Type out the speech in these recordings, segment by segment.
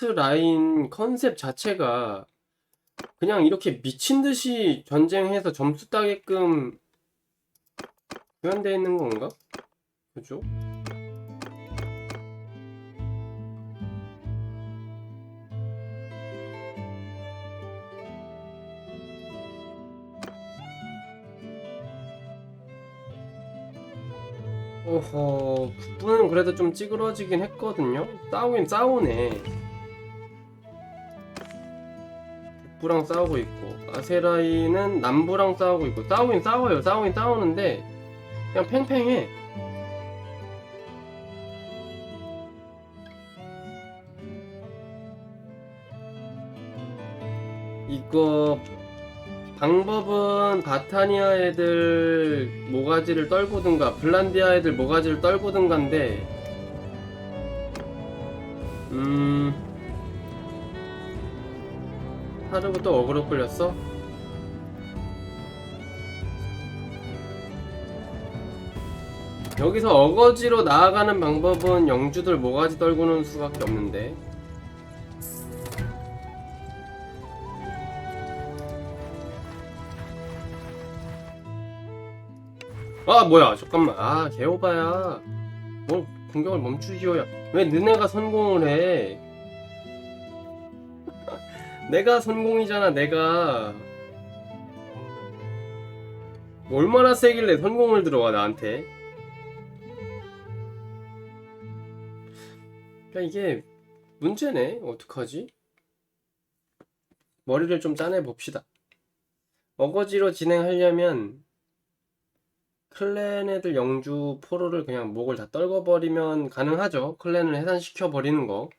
프론트 라인 컨셉 자체가 그냥 이렇게 미친 듯이 전쟁해서 점수 따게끔 구현되어 있는 건가? 그죠? 어허, 북부는 그래도 좀 찌그러지긴 했거든요. 싸우긴 싸우네. 북부랑 싸우고 있고, 아세라이는 남부랑 싸우고 있고, 싸우긴 싸워요. 싸우긴 싸우는데, 그냥 팽팽해. 이거 방법은 바타니아 애들 모가지를 떨구든가 블란디아 애들 모가지를 떨구든가인데 음 하루부터 어그로 끌렸어? 여기서 어거지로 나아가는 방법은 영주들 모가지 떨구는 수밖에 없는데. 아 뭐야 잠깐만. 아 개오바야. 뭘 공격을 멈추지요야 왜 너네가 선공을 해 내가 선공이잖아 내가. 얼마나 세길래 선공을 들어와 나한테? 야 이게 문제네. 어떡하지? 머리를 좀 짜내 봅시다. 어거지로 진행하려면 클랜 애들 영주 포로를 그냥 목을 다 떨궈버리면 가능하죠. 클랜을 해산시켜 버리는 거.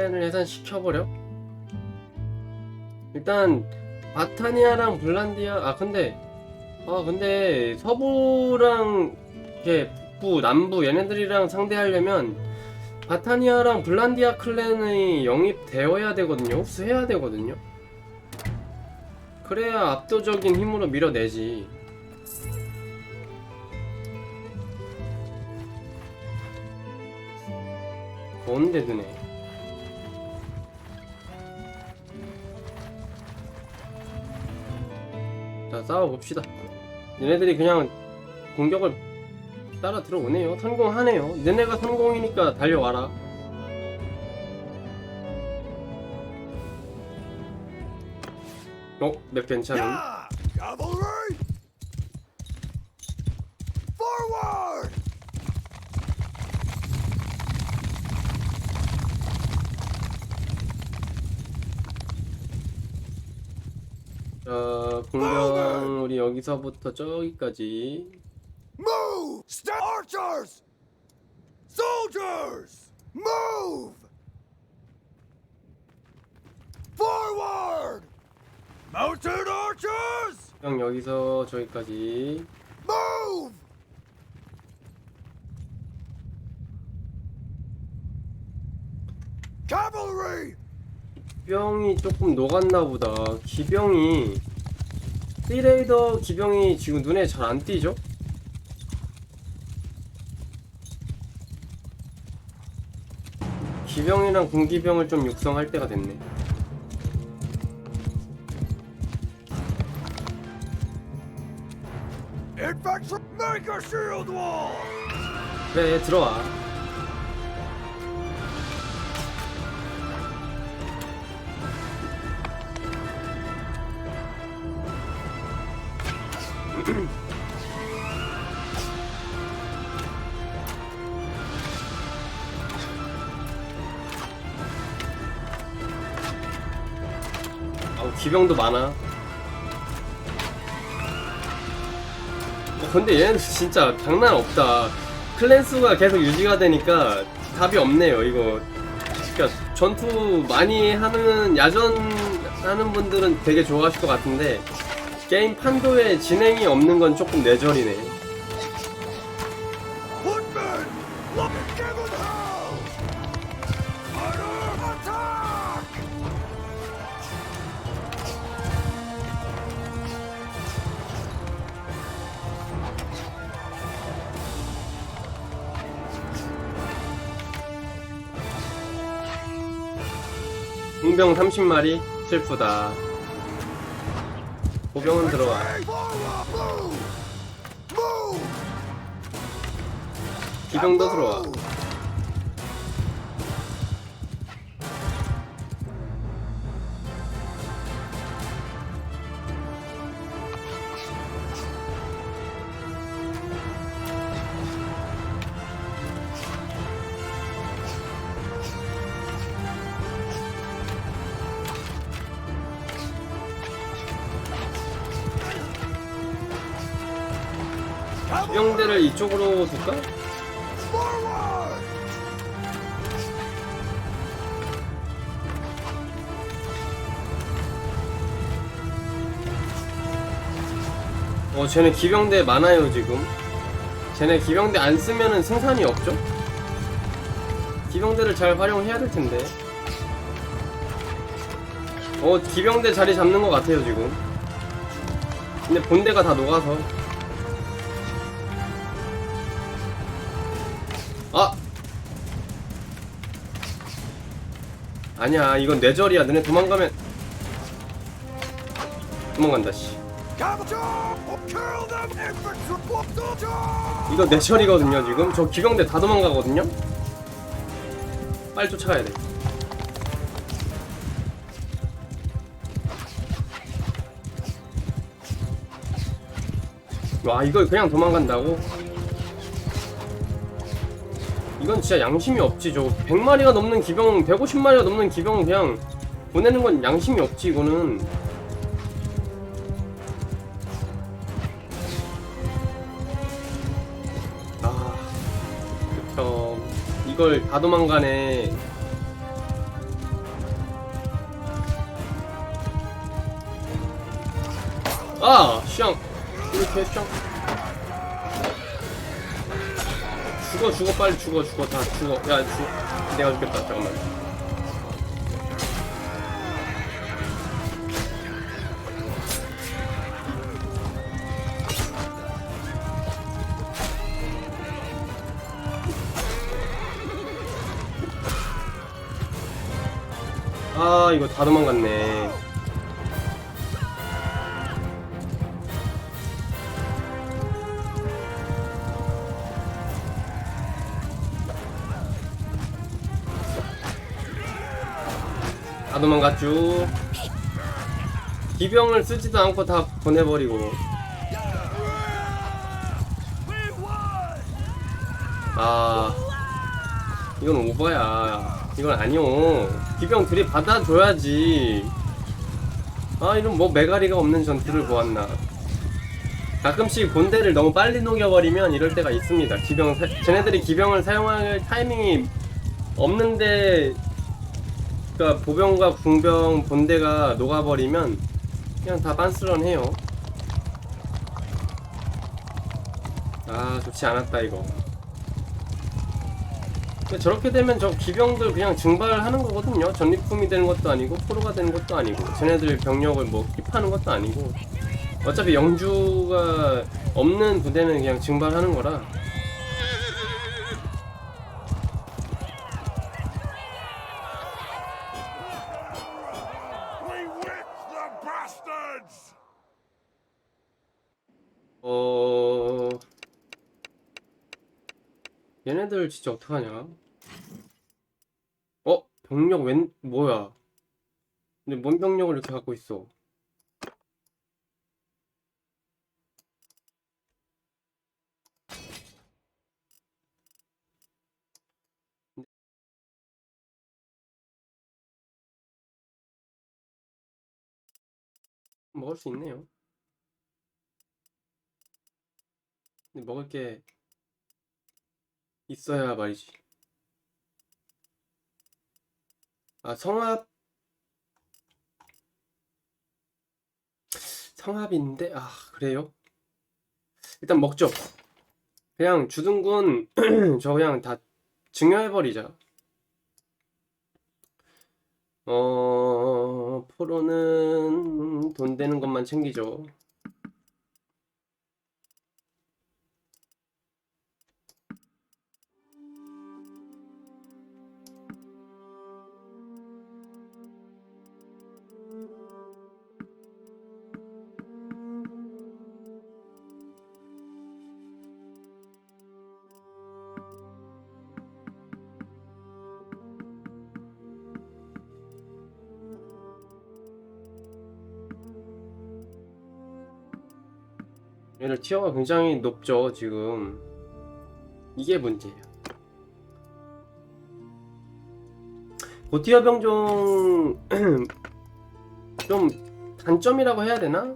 클랜을 해산시켜버려? 일단 바타니아랑 블란디아 아 근데 아 근데 서부랑 이렇게 북부 남부 얘네들이랑 상대하려면 바타니아랑 블란디아 클랜이 영입되어야 되거든요. 흡수해야 되거든요. 그래야 압도적인 힘으로 밀어내지. 뭔데 드네. 자 싸워봅시다. 얘네들이 그냥 공격을 따라 들어오네요. 성공하네요. 너네가 성공이니까 달려와라. 어, 맵 괜찮음. Yeah! Cavalry! Forward! 자, 공격 우리 여기서부터 저기까지. Move! Step archers! Soldiers! Move! Forward! Mounted archers! 그냥 여기서 저기까지. Move! Cavalry! 기병이 조금 녹았나 보다. 기병이 시레이더 기병이 지금 눈에 잘 안 띄죠? 기병이랑 군기병을 좀 육성할 때가 됐네. 그래 들어와. 기병도 많아. 어, 근데 얘는 진짜 장난 없다. 클랜 수가 계속 유지가 되니까 답이 없네요, 이거. 그러니까 전투 많이 하는 야전 하는 분들은 되게 좋아하실 것 같은데 게임 판도에 진행이 없는 건 조금 뇌절이네. 30마리 슬프다 보병은 들어와! 기병도 들어와 병대를 이쪽으로 둘까? 어 쟤네 기병대 많아요 지금 쟤네 기병대 안 쓰면은 생산이 없죠? 기병대를 잘 활용해야 될 텐데 어 기병대 자리 잡는 것 같아요 지금 근데 본대가 다 녹아서 아니야 이건 뇌절이야 너네 도망가면 도망간다 씨! 이거 내철이거든요 지금 저 기병대 다 도망가거든요 빨리 쫓아가야 돼 와, 이걸 그냥 도망간다고? 이건 진짜 양심이 없지. 저 100마리가 넘는 기병, 150마리가 넘는 기병은 그냥 보내는 건 양심이 없지, 이거는. 아, 그쵸. 이걸 다 도망가네. 아, 샹. 이렇게 샹. 죽어, 죽어, 빨리 죽어, 죽어, 다 죽어. 야, 죽. 내가 죽겠다. 잠깐만. 아, 이거 다 도망갔네. 도망갔죠. 기병을 쓰지도 않고 다 보내버리고. 아, 이건 오버야. 이건 아니오. 기병 들이 받아줘야지. 아, 이런 뭐 메가리가 없는 전투를 보았나. 가끔씩 본대를 너무 빨리 녹여버리면 이럴 때가 있습니다. 기병, 사, 쟤네들이 기병을 사용할 타이밍이 없는데 그러니까 보병과 궁병 본대가 녹아버리면 그냥 다 빤스런해요. 아 좋지 않았다 이거. 근데 저렇게 되면 저 기병들 그냥 증발하는 거거든요. 전리품이 되는 것도 아니고 포로가 되는 것도 아니고 쟤네들 병력을 뭐 킵하는 것도 아니고 어차피 영주가 없는 부대는 그냥 증발하는 거라 진짜 어떡하냐? 어? 병력 웬, 뭐야? 근데 뭔 병력을 이렇게 갖고 있어? 먹을 수 있네요. 근데 먹을 게 있어야 말이지. 아, 성합. 성합인데, 아, 그래요? 일단 먹죠. 그냥 주둔군, 저 그냥 다 증여해버리자. 어, 포로는 돈 되는 것만 챙기죠. 얘를 티어가 굉장히 높죠 지금. 이게 문제예요. 고티어 병종 좀 단점이라고 해야 되나?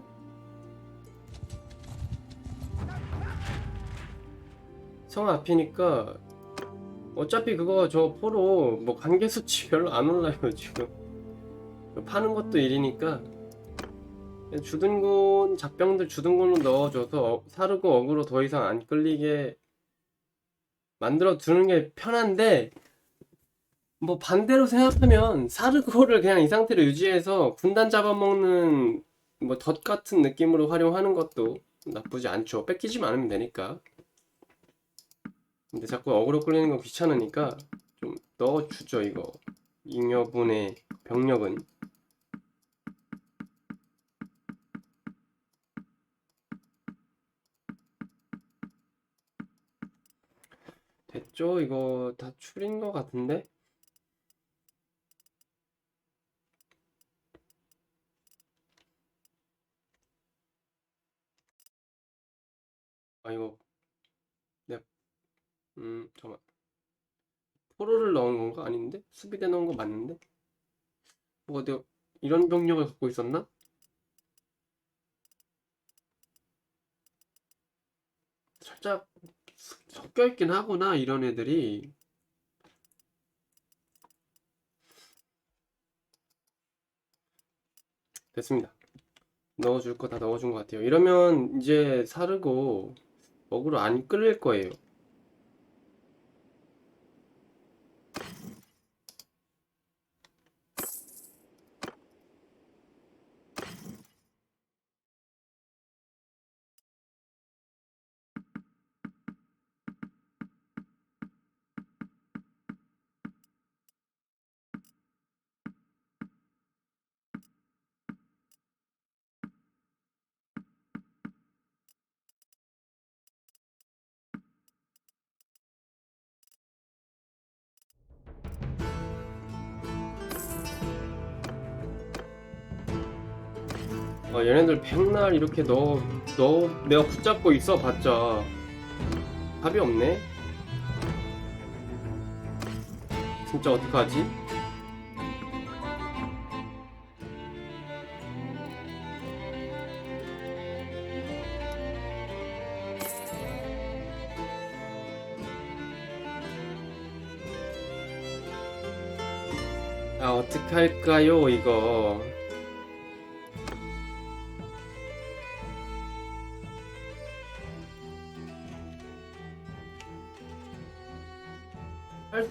성 앞이니까 어차피 그거 저 포로 뭐 관계 수치 별로 안 올라요 지금. 파는 것도 일이니까 주둔군 잡병들 주둔군으로 넣어줘서 어- 사르고 어그로 더 이상 안 끌리게 만들어 두는 게 편한데 뭐 반대로 생각하면 사르고를 그냥 이 상태로 유지해서 군단 잡아먹는 뭐 덫 같은 느낌으로 활용하는 것도 나쁘지 않죠. 뺏기지만 않으면 되니까. 근데 자꾸 어그로 끌리는 거 귀찮으니까 좀 넣어주죠 이거. 잉여분의 병력은 됐죠? 이거 다 출인 거 같은데? 아 이거 네. 음 잠깐 포로를 넣은 건가? 아닌데? 수비대 넣은 거 맞는데? 뭐 내가 이런 병력을 갖고 있었나? 살짝 섞여 있긴 하구나 이런 애들이. 됐습니다. 넣어줄 거 다 넣어준 것 같아요. 이러면 이제 사르고 먹으로 안 끌릴 거예요 백날 이렇게 넣어, 넣어, 내가 붙잡고 있어 봤자 답이 없네. 진짜 어떡하지? 아, 어떡할까요, 이거.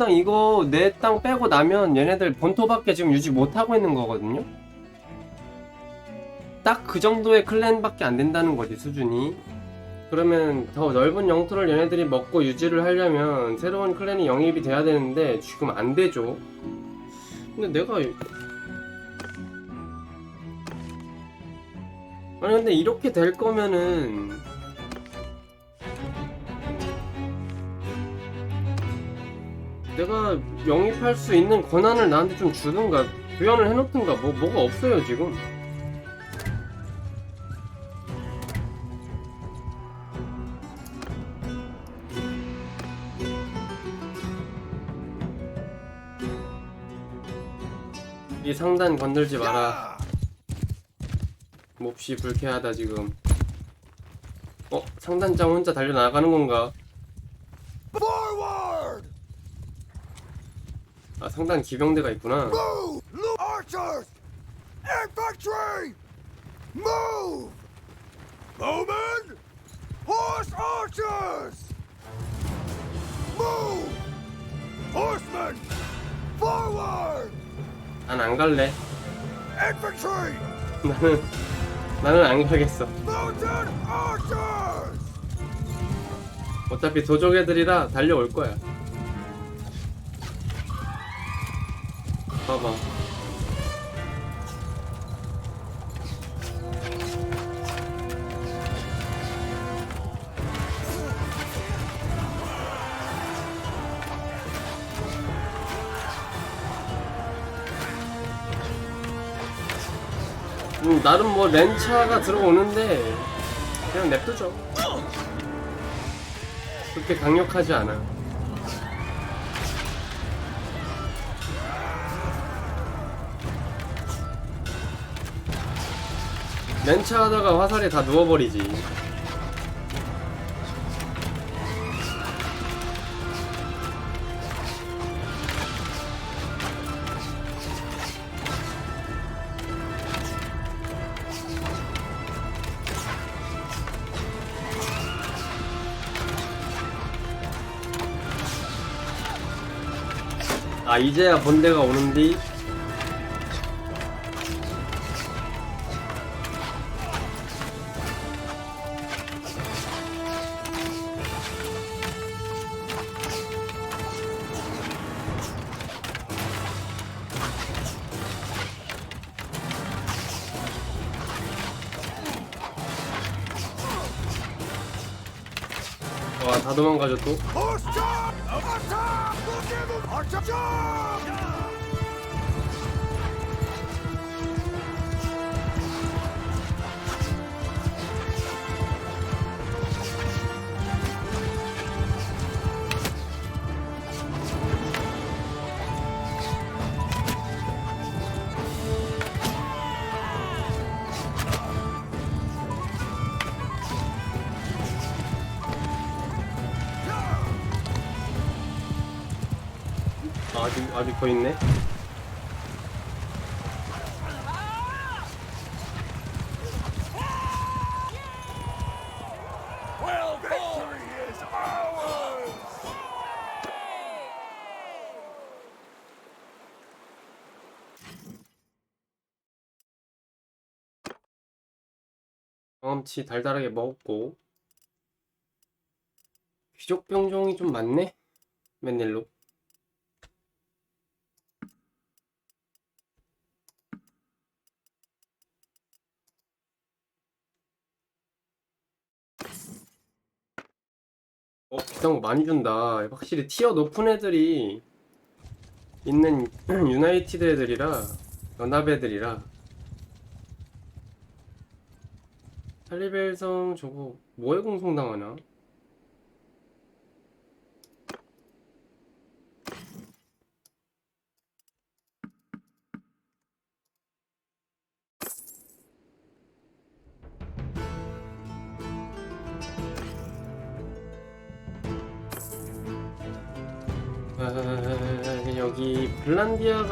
사실상 이거 내 땅 빼고 나면 얘네들 본토밖에 지금 유지 못하고 있는 거거든요? 딱 그 정도의 클랜밖에 안 된다는 거지 수준이 그러면 더 넓은 영토를 얘네들이 먹고 유지를 하려면 새로운 클랜이 영입이 돼야 되는데 지금 안 되죠 근데 내가 아니 근데 이렇게 될 거면은 내가 영입할 수 있는 권한을 나한테 좀 주든가 구현을 해놓든가 뭐 뭐가 없어요 지금 이 상단 건들지 마라 몹시 불쾌하다 지금 어? 상단장 혼자 달려나가는 건가? Forward! 아 상단 기병대가 있구나 Move! Look! Archers! Infantry! Move! Bowmen! Horse archers! Move! Horsemen! Forward! 난안 갈래 Infantry! 나는 나는 안 가겠어! 어차피 도적 애들이라 달려올 거야. 나름 뭐 렌차가 들어오는데 그냥 냅두죠. 그렇게 강력하지 않아. 렌차 하다가 화살에 다 누워버리지. 아 이제야 본대가 오는디 아, 아직 아직 더 있네! 경험치 달달하게 먹었고. 귀족 병종이 좀 많네? 맨일로 어 비싼 거 많이 준다 확실히 티어 높은 애들이 있는 유나이티드 애들이라 연합 애들이라 탈리벨성 저거 뭐에 공성당하나?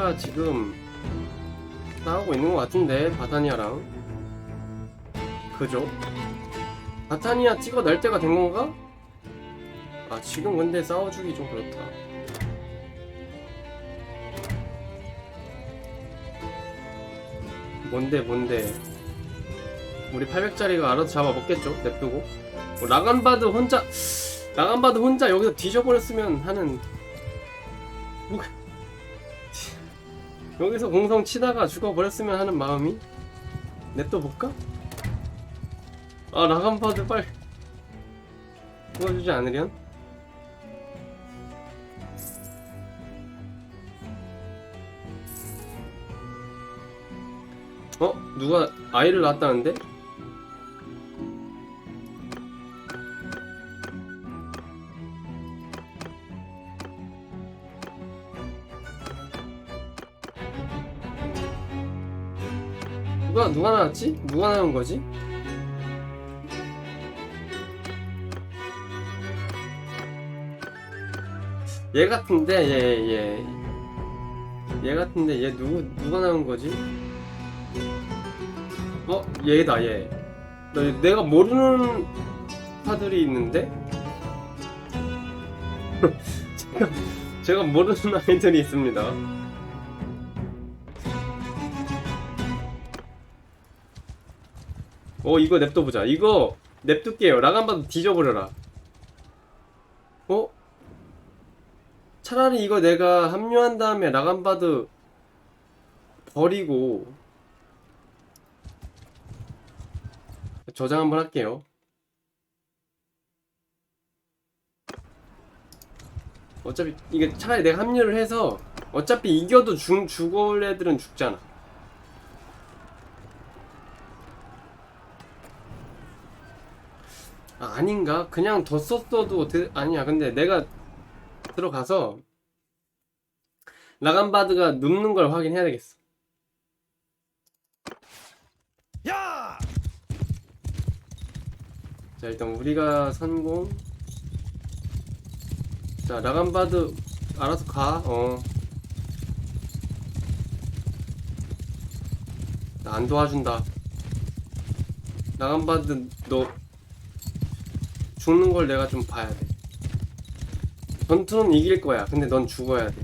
블란디아가 지금 싸우고 있는 것 같은데 바타니아랑 그죠? 바타니아 찍어낼 때가 된 건가? 아 지금 근데 싸워주기 좀 그렇다 뭔데 뭔데 우리 800짜리가 알아서 잡아먹겠죠 냅두고 뭐 라간바드 혼자 라간바드 혼자 여기서 뒤져버렸으면 하는 뭐- 여기서 공성 치다가 죽어버렸으면 하는 마음이 냅둬 볼까? 아 라간바드 빨리 도와주지 않으련? 어? 누가 아이를 낳았다는데? 누가 낳았지? 누가 낳은 거지? 얘 같은데 얘 얘. 얘 같은데 얘 누구 누가 나온 거지? 어 얘다 얘. 나 얘- 내가 모르는 파들이 있는데? 제가 제가 모르는 아이들이 있습니다. 어 이거 냅둬 보자. 이거 냅둘게요. 라간바도 뒤져버려라. 어? 차라리 이거 내가 합류한 다음에 라간바드 버리고 저장 한번 할게요. 어차피 이게 차라리 내가 합류를 해서 어차피 이겨도 죽, 죽을 애들은 죽잖아. 아닌가? 그냥 뒀었어도 되... 아니야. 근데 내가 들어가서 라간바드가 눕는 걸 확인해야 되겠어. 야! 자 일단 우리가 성공. 자 라간바드 알아서 가. 어. 나 안 도와준다. 라간바드 너 죽는 걸 내가 좀 봐야 돼. 전투는 이길 거야. 근데 넌 죽어야 돼.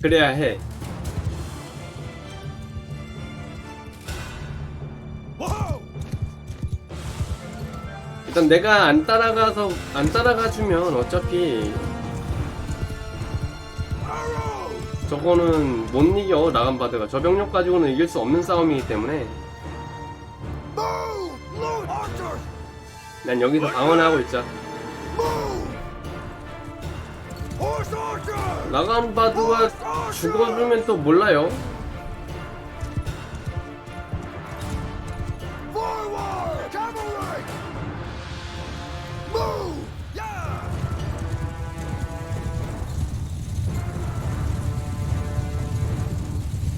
그래야 해. 일단 내가 안 따라가서 안 따라가 주면 어차피! 저거는 못 이겨 라간바드가 저 병력 가지고는 이길 수 없는 싸움이기 때문에 난 여기서 방어하고 있자! 라간바드가 죽어주면 또 몰라요!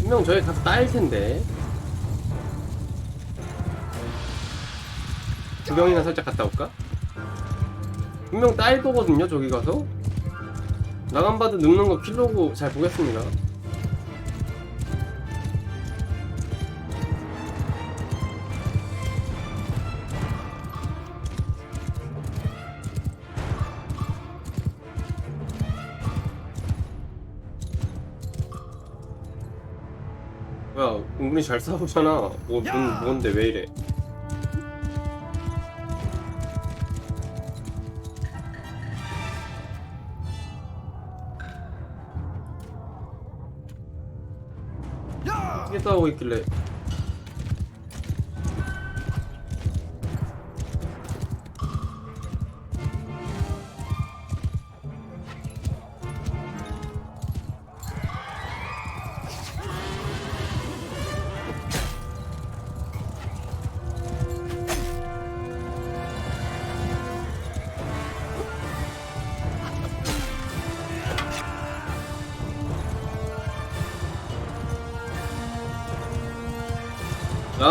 분명 저기 가서 따일 텐데 구경이나 살짝 갔다 올까? 분명 따일 거거든요 저기 가서 라간바드 눕는 거 필로고 잘 보겠습니다 뭐야 은근히 잘 싸우잖아 뭐, 뭔, 야! 뭔데 왜 이래 어떻게 싸우고 있길래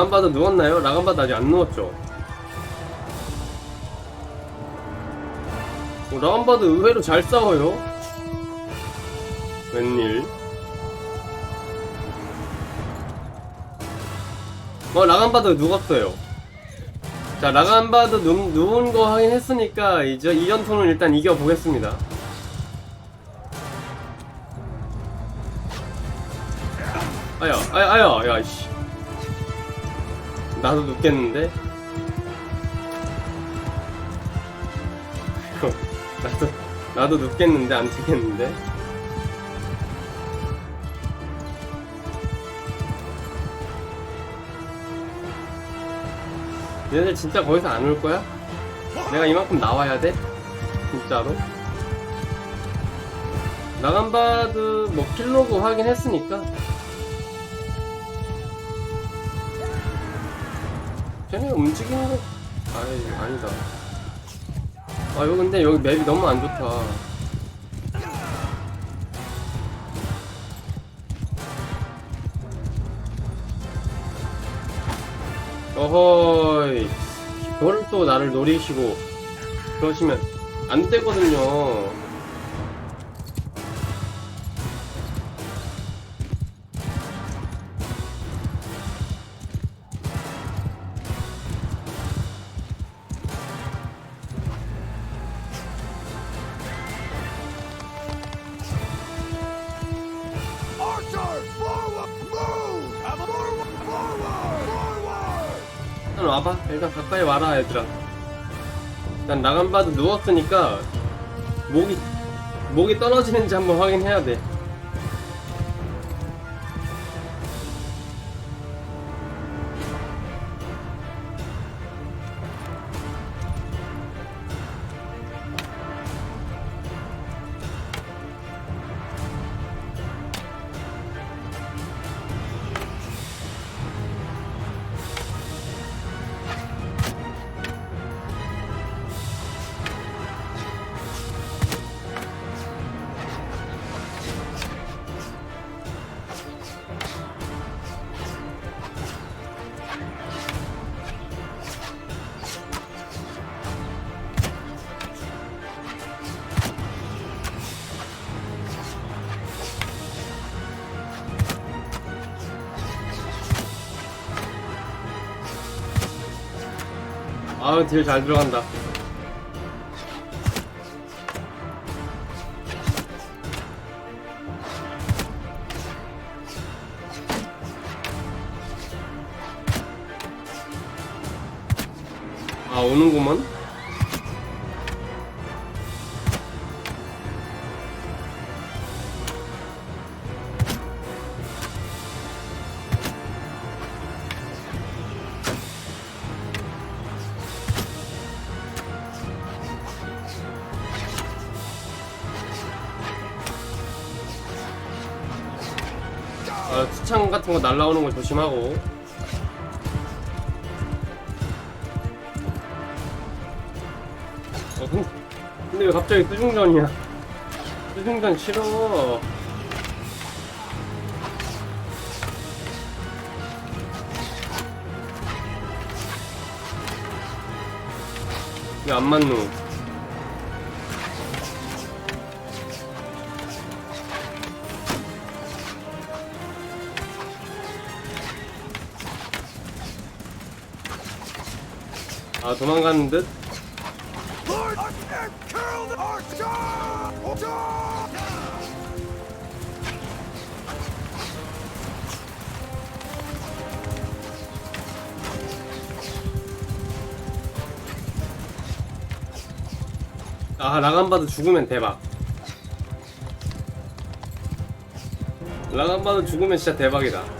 라간바드 누웠나요? 라간바드 아직 안 누웠죠? 어, 라간바드 의외로 잘 싸워요. 웬일. 어 라간바드 누웠어요. 자 라간바드 누, 누운 거 확인했으니까 이제 이 전투는 일단 이겨보겠습니다. 아야 아야 아야 야씨 나도 눕겠는데? 나도 나도 눕겠는데 안 되겠는데? 얘네들 진짜 거기서 안 올 거야? 내가 이만큼 나와야 돼? 진짜로? 나간바드 뭐 킬로그 확인했으니까 움직이는 거? 아이 아니다. 아 이거 근데 여기 맵이 너무 안 좋다. 어허이. 그걸 또 나를 노리시고 그러시면 안 되거든요 일단 나간바도 누웠으니까 목이 목이 떨어지는지 한번 확인해야 돼 아우 딜 잘 들어간다. 아 오는구먼 같은 거 날라오는 거 조심하고. 어, 근데, 왜 갑자기 수중전이야? 수중전 싫어. 왜 안 맞노? 아, 도망가는 듯? 아 라간바드 죽으면 대박 라간바드 죽으면 진짜 대박이다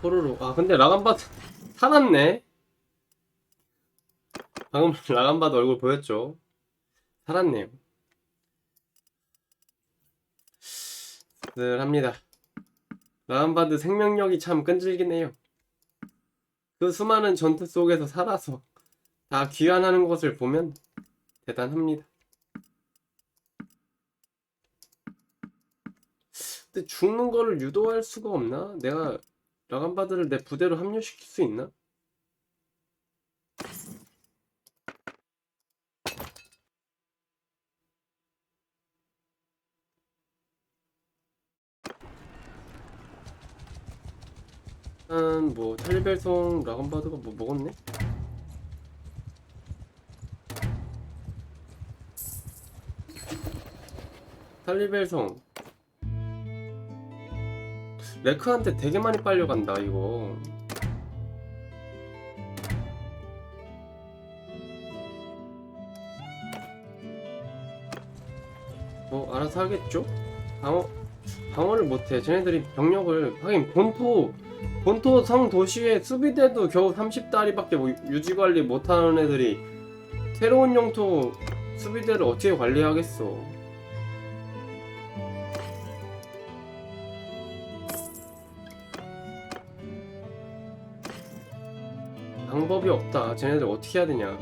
포로로. 아 근데 라간바드 살았네. 방금 라간바드 얼굴 보였죠? 살았네요. 씁쓸합니다. 라간바드 생명력이 참 끈질긴 해요. 그 수많은 전투 속에서 살아서 다 귀환하는 것을 보면 대단합니다. 근데 죽는 거를 유도할 수가 없나? 내가 라간바드를 내 부대로 합류시킬 수 있나? 일단 뭐 탈리벨송 라간바드가 뭐 먹었네? 탈리벨송 레크한테 되게 많이 빨려간다 이거. 뭐 알아서 하겠죠? 방어 방어를 못해. 쟤네들이 병력을 하긴 본토 본토 성 도시의 수비대도 겨우 30다리밖에 뭐 유지 관리 못하는 애들이 새로운 영토 수비대를 어떻게 관리하겠어 방법이 없다. 쟤네들 어떻게 해야 되냐.